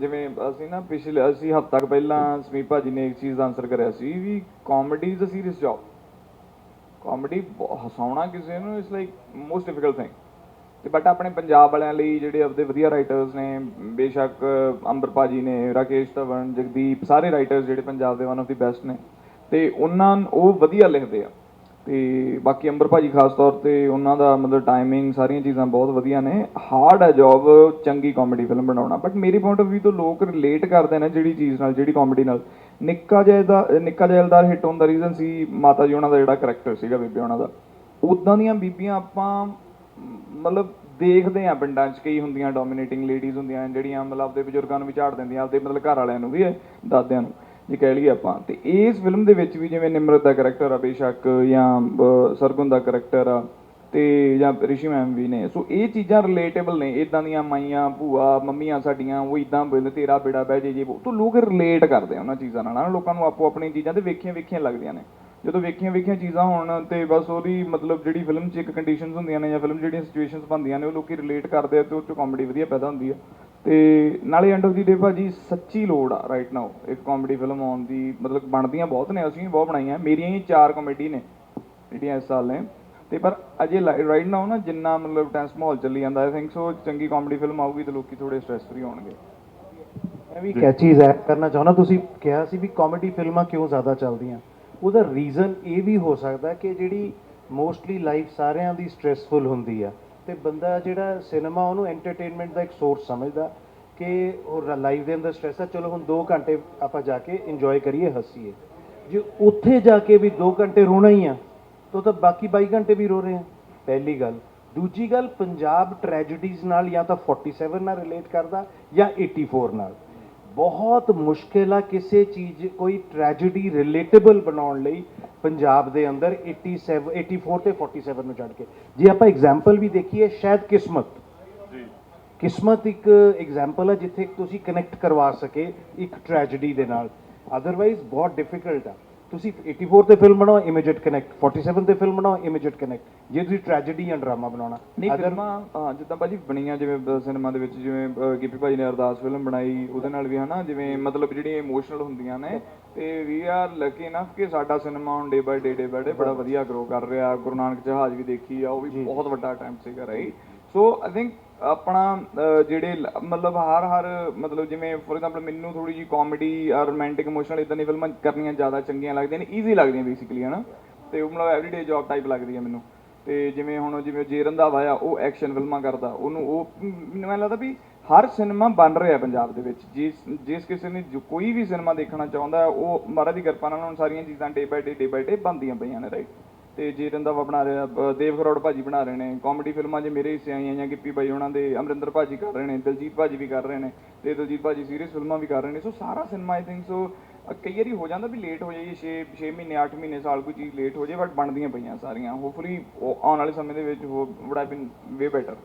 ਜਿਵੇਂ ਅਸੀਂ ਨਾ ਪਿਛਲੇ, ਅਸੀਂ ਹਫ਼ਤਾ ਕੁ ਪਹਿਲਾਂ ਸਮੀਪ ਭਾਜੀ ਨੇ ਇੱਕ ਚੀਜ਼ ਦਾ ਆਨਸਰ ਕਰਿਆ ਸੀ ਵੀ comedy is a serious job comedy ਹਸਾਉਣਾ ਕਿਸੇ ਨੂੰ is like most difficult thing ਤੇ ਬਟ ਆਪਣੇ ਪੰਜਾਬ ਵਾਲਿਆਂ ਲਈ ਜਿਹੜੇ ਆਪਦੇ ਵਧੀਆ ਰਾਈਟਰਸ ਨੇ, ਬੇਸ਼ੱਕ ਅੰਬਰ ਭਾਜੀ ਨੇ, ਰਾਕੇਸ਼ ਧਵਨ, ਜਗਦੀਪ, ਸਾਰੇ ਰਾਈਟਰਸ ਜਿਹੜੇ ਪੰਜਾਬ ਦੇ ਵਨ ਆਫ ਦੀ ਬੈਸਟ ਨੇ, ਤੇ ਉਹਨਾਂ ਉਹ ਵਧੀਆ ਲਿਖਦੇ ਆ। ਤੇ ਬਾਕੀ ਅੰਬਰ ਭਾਜੀ ਖਾਸ ਤੌਰ ਤੇ ਉਹਨਾਂ ਦਾ ਮਤਲਬ ਟਾਈਮਿੰਗ ਸਾਰੀਆਂ ਚੀਜ਼ਾਂ ਬਹੁਤ ਵਧੀਆ ਨੇ। ਹਾਰਡ ਹੈ ਜੌਬ ਚੰਗੀ ਕਾਮੇਡੀ ਫਿਲਮ ਬਣਾਉਣਾ। ਬਟ ਮੇਰੀ ਪੁਆਇੰਟ ਆਫ View ਤੋਂ ਲੋਕ ਰਿਲੇਟ ਕਰਦੇ ਨੇ ਜਿਹੜੀ ਚੀਜ਼ ਨਾਲ, ਜਿਹੜੀ ਕਾਮੇਡੀ ਨਾਲ। ਨਿੱਕਾ ਜਿਹਾ ਦਾ ਨਿੱਕਾ ਜੈਲਦਾਰ ਹਿੱਟ ਹੋਣ ਦਾ ਰੀਜ਼ਨ ਸੀ ਮਾਤਾ ਜੀ ਉਹਨਾਂ ਦਾ ਜਿਹੜਾ ਕਰੈਕਟਰ ਸੀਗਾ ਬੀਬੀ ਉਹਨਾਂ ਦਾ। ਉਦਾਂ ਦੀਆਂ ਬੀਬੀਆਂ ਆਪਾਂ ਮਤਲਬ ਦੇਖਦੇ ਆ ਪਿੰਡਾਂ 'ਚ, ਕਈ ਹੁੰਦੀਆਂ ਡੋਮੀਨੇਟਿੰਗ ਲੇਡੀਜ਼ ਹੁੰਦੀਆਂ ਜਿਹੜੀਆਂ ਮਤਲਬ ਆਪਦੇ ਬਜ਼ੁਰਗਾਂ ਨੂੰ ਵੀ ਝਾੜ ਦਿੰਦੀਆਂ, ਆਪਦੇ ਮਤਲਬ ਘਰ ਵਾਲਿਆਂ ਨੂੰ ਵੀ, ਦਾਦਿਆਂ ਨੂੰ। ਜੇ ਕਹਿ ਲਈਏ ਆਪਾਂ। ਤੇ ਇਸ ਫਿਲਮ ਦੇ ਵਿੱਚ ਵੀ ਜਿਵੇਂ ਨਿਮਰਤ ਦਾ ਕਰੈਕਟਰ ਆ ਬੇਸ਼ੱਕ ਜਾਂ ਅਹ, ਸਰਗੁਣ ਦਾ ਕਰੈਕਟਰ ਆ ਤੇ ਜਾਂ ਰਿਸ਼ੀ ਮੈਮ ਵੀ ਨੇ। ਸੋ ਇਹ ਚੀਜ਼ਾਂ ਰਿਲੇਟੇਬਲ ਨੇ। ਇਦਾਂ ਦੀਆਂ ਮਾਈਆਂ ਭੂਆ ਮੰਮੀਆਂ ਸਾਡੀਆਂ ਉਹ ਇਦਾਂ ਬਿਲ ਤੇਰਾ ਬੇੜਾ ਬਹਿ ਜੇ ਜੇ ਵੋ। ਤੋਂ ਲੋਕ ਰਿਲੇਟ ਕਰਦੇ ਆ ਉਹਨਾਂ ਚੀਜ਼ਾਂ ਨਾਲ। ਨਾ ਲੋਕਾਂ ਨੂੰ ਆਪੋ ਆਪਣੀ ਚੀਜ਼ਾਂ ਤੇ ਵੇਖੀਆਂ ਵੇਖੀਆਂ ਲੱਗਦੀਆਂ ਨੇ। ਜਦੋਂ ਵੇਖੀਆਂ ਵੇਖੀਆਂ ਚੀਜ਼ਾਂ ਹੋਣ ਤੇ ਬਸ ਉਹਦੀ ਮਤਲਬ ਜਿਹੜੀ ਫਿਲਮ 'ਚ ਇੱਕ ਕੰਡੀਸ਼ਨਸ ਹੁੰਦੀਆਂ ਨੇ ਜਾਂ ਫਿਲਮ ਜਿਹੜੀਆਂ ਸਿਚੁਏਸ਼ਨਸ ਬਣਦੀਆਂ ਨੇ ਉਹ ਲੋਕੀ ਰਿਲੇਟ ਕਰਦੇ ਆ ਤੇ ਉਹ 'ਚੋਂ ਕਾਮੇਡੀ ਵਧੀਆ ਪੈਦਾ ਹੁੰਦੀ ਆ। ਤੇ ਨਾਲੇ ਐਂਡ ਆਫ ਦੀ ਡੇ ਭਾਜੀ ਸੱਚੀ ਲੋੜ ਆ ਰਾਈਟ ਨਾਓ ਇੱਕ ਕਾਮੇਡੀ ਫਿਲਮ ਆਉਣ ਦੀ, ਮਤਲਬ ਬਣਦੀਆਂ ਬਹੁਤ ਨੇ, ਅਸੀਂ ਵੀ ਬਹੁਤ ਬਣਾਈਆਂ, ਮੇਰੀਆਂ ਹੀ ਚਾਰ ਕਾਮੇਡੀ ਨੇ, ਜਿਹੜੀਆਂ ਇਸ ਸਾਲ ਨੇ। ਤੇ ਪਰ ਅਜੇ ਰਾਈਟ ਨਾਓ ਨਾ ਜਿੰਨਾ ਮਤਲਬ ਟੈਂਸ ਮਾਹੌਲ ਚੱਲੀ ਜਾਂਦਾ ਆਈ ਥਿੰਕ ਸੋ ਚੰਗੀ ਕਾਮੇਡੀ ਫਿਲਮ ਆਊਗੀ ਤੇ ਲੋਕੀ ਥੋੜੇ ਸਟ੍ਰੈਸ ਫਰੀ ਹੋਣਗੇ। ਮੈਂ ਵੀ ਇੱਕ ਚੀਜ਼ ਐਡ ਕਰਨਾ ਚਾਹੁੰਦਾ, ਤੁਸੀਂ ਕਿਹਾ ਸੀ ਵੀ ਕਾਮੇਡੀ ਫਿਲਮਾਂ ਕਿਉਂ ਜ਼ਿਆਦਾ ਚੱਲਦੀਆਂ। ਉਹਦਾ ਰੀਜ਼ਨ ਇਹ ਵੀ ਹੋ ਸਕਦਾ ਕਿ ਜਿਹੜੀ ਮੋਸਟਲੀ ਲਾਈਫ ਸਾਰਿਆਂ ਦੀ ਸਟ੍ਰੈਸਫੁਲ ਹੁੰਦੀ ਆ। ਤੇ ਬੰਦਾ ਜਿਹੜਾ ਸਿਨੇਮਾ ਉਹਨੂੰ ਐਂਟਰਟੇਨਮੈਂਟ ਦਾ ਇੱਕ ਸੋਰਸ ਸਮਝਦਾ ਕਿ ਉਹ ਲਾਈਫ ਦੇ ਅੰਦਰ ਸਟ੍ਰੈਸ ਆ, ਚਲੋ ਹੁਣ 2 ਘੰਟੇ ਆਪਾਂ ਜਾ ਕੇ ਇੰਜੋਏ ਕਰੀਏ, ਹੱਸੀਏ। ਜੇ ਉੱਥੇ ਜਾ ਕੇ ਵੀ 2 ਘੰਟੇ ਰੋਣਾ ਹੀ ਆ, ਤਾਂ ਤਾਂ ਬਾਕੀ 22 ਘੰਟੇ ਵੀ ਰੋ ਰਹੇ ਆ। ਪਹਿਲੀ ਗੱਲ। ਦੂਜੀ ਗੱਲ, ਪੰਜਾਬ ਟ੍ਰੈਜਡੀਜ਼ ਨਾਲ ਜਾਂ ਤਾਂ 47 ਨਾਲ ਰਿਲੇਟ ਕਰਦਾ ਜਾਂ 84 ਨਾਲ। ਬਹੁਤ ਮੁਸ਼ਕਿਲ ਆ ਕਿਸੇ ਚੀਜ਼, ਕੋਈ ਟ੍ਰੈਜੇਡੀ ਰਿਲੇਟੇਬਲ ਬਣਾਉਣ ਲਈ ਪੰਜਾਬ ਦੇ ਅੰਦਰ 87 84 ਤੇ 47 ਨੂੰ ਛੱਡ ਕੇ। ਜੇ ਆਪਾਂ ਐਗਜ਼ਾਮਪਲ ਵੀ ਦੇਖੀਏ ਸ਼ਾਇਦ ਕਿਸਮਤ। ਕਿਸਮਤ ਇੱਕ ਐਗਜ਼ਾਮਪਲ ਹੈ ਜਿੱਥੇ ਤੁਸੀਂ ਕਨੈਕਟ ਕਰਵਾ ਸਕੇ ਇੱਕ ਟ੍ਰੈਜੇਡੀ ਦੇ ਨਾਲ। ਅਦਰਵਾਈਜ਼ ਬਹੁਤ ਡਿਫਿਕਲਟ ਆ। ਤੁਸੀਂ 84 ਤੇ ਫਿਲਮ ਬਣਾਓ ਇਮੀਡੀਏਟ ਕਨੈਕਟ 47 ਤੇ ਫਿਲਮ ਬਣਾਓ ਇਮੀਡੀਏਟ ਕਨੈਕਟ ਜੇ ਤੁਸੀਂ ਟ੍ਰੈਜੇਡੀ ਜਾਂ ਡਰਾਮਾ ਬਣਾਉਣਾ ਨਹੀਂ ਫਿਲਮਾਂ ਹਾਂ ਜਿੱਦਾਂ ਭਾਜੀ ਬਣੀਆਂ ਜਿਵੇਂ ਸਿਨੇਮਾ ਦੇ ਵਿੱਚ ਜਿਵੇਂ ਗਿੱਪੀ ਭਾਜੀ ਨੇ ਅਰਦਾਸ ਫਿਲਮ ਬਣਾਈ ਉਹਦੇ ਨਾਲ ਵੀ ਹਨਾ ਜਿਵੇਂ ਮਤਲਬ ਜਿਹੜੀਆਂ ਇਮੋਸ਼ਨਲ ਹੁੰਦੀਆਂ ਨੇ ਤੇ ਵੀ ਆਰ ਲੱਕੀ ਇਨਫ ਕਿ ਸਾਡਾ ਸਿਨੇਮਾ ਹੁਣ ਡੇ ਬਾਈ ਡੇ ਡੇ ਬਾਈ ਡੇ ਬੜਾ ਵਧੀਆ ਗਰੋ ਕਰ ਰਿਹਾ। ਗੁਰੂ ਨਾਨਕ ਜਹਾਜ਼ ਵੀ ਦੇਖੀ ਆ ਉਹ ਵੀ ਬਹੁਤ ਵੱਡਾ ਅਟੈਂਪਟ ਸੀਗਾ ਰਾਈਟ ਸੋ ਆਈ ਥਿੰਕ ਆਪਣਾ ਜਿਹੜੇ ਲ- ਮਤਲਬ ਹਰ ਹਰ, ਮਤਲਬ ਜਿਵੇਂ ਫੋਰ ਐਗਜ਼ਾਮਪਲ ਮੈਨੂੰ ਥੋੜੀ ਜੀ ਕਾਮੇਡੀ ਆ ਰੋਮਾਂਟਿਕ ਇਮੋਸ਼ਨਲ ਇਦਾਂ ਦੀ ਫਿਲਮਾਂ ਕਰਨੀਆਂ ਜ਼ਿਆਦਾ ਚੰਗੀਆਂ ਲੱਗਦੀਆਂ ਨੇ ਈਜ਼ੀ ਲੱਗਦੀਆਂ ਬੇਸਿਕਲੀ ਹਨਾ? ਤੇ ਉਹ ਮਤਲਬ ਐਵਰੀਡੇ ਜੌਬ ਟਾਈਪ ਲੱਗਦੀ ਹੈ ਮੈਨੂੰ। ਤੇ ਜਿਵੇਂ ਹੁਣ ਜਿਵੇਂ ਜੇ ਰੰਧਾਵਾ ਆ, ਉਹ ਐਕਸ਼ਨ ਫਿਲਮਾਂ ਕਰਦਾ। ਉਹਨੂੰ ਉਹ ਮੈਨੂੰ ਐਂ ਲੱਗਦਾ ਵੀ ਹਰ ਸਿਨੇਮਾ ਬਣ ਰਿਹਾ ਪੰਜਾਬ ਦੇ ਵਿੱਚ। ਜਿਸ ਜਿਸ ਕਿਸੇ ਨੇ ਜੋ ਕੋਈ ਵੀ ਸਿਨੇਮਾ ਦੇਖਣਾ ਚਾਹੁੰਦਾ, ਉਹ ਮਹਾਰਾਜ ਦੀ ਕਿਰਪਾ ਨਾਲ ਹੁਣ ਸਾਰੀਆਂ ਚੀਜ਼ਾਂ day by day day by day ਬਣਦੀਆਂ ਪਈਆਂ ਨੇ ਰਾਈਟ ਤੇ ਜੇ ਰੰਧਾਵਾ ਬਣਾ ਰਿਹਾ ਅ, ਦੇਵ ਖਰੋੜ ਭਾਜੀ ਬਣਾ ਰਹੇ ਨੇ ਕਾਮੇਡੀ ਫਿਲਮਾਂ 'ਚ ਮੇਰੇ ਹਿੱਸੇ ਆਈਆਂ ਜਾਂ ਗਿੱਪੀ ਬਾਈ ਉਹਨਾਂ ਦੇ ਅਮਰਿੰਦਰ ਭਾਜੀ ਕਰ ਰਹੇ ਨੇ ਦਿਲਜੀਤ ਭਾਜੀ ਵੀ ਕਰ ਰਹੇ ਨੇ ਤੇ ਦਿਲਜੀਤ ਭਾਜੀ ਸੀਰੀਅਸ ਫਿਲਮਾਂ ਵੀ ਕਰ ਰਹੇ ਨੇ ਸੋ ਸਾਰਾ ਸਿਨੇਮਾ ਆਈ ਥਿੰਕ ਸੋ ਕਈ ਵਾਰੀ ਹੋ ਜਾਂਦਾ ਵੀ ਲੇਟ ਹੋ ਜਾਈਏ 6 6 ਮਹੀਨੇ 8 ਮਹੀਨੇ ਸਾਲ ਕੋਈ ਚੀਜ਼ ਲੇਟ ਹੋ ਜਾਏ ਬਟ ਬਣਦੀਆਂ ਪਈਆਂ ਸਾਰੀਆਂ ਹੋਪਫੁਲੀ ਆਉਣ ਵਾਲੇ ਸਮੇਂ ਦੇ ਵਿੱਚ ਹੋ would have been way better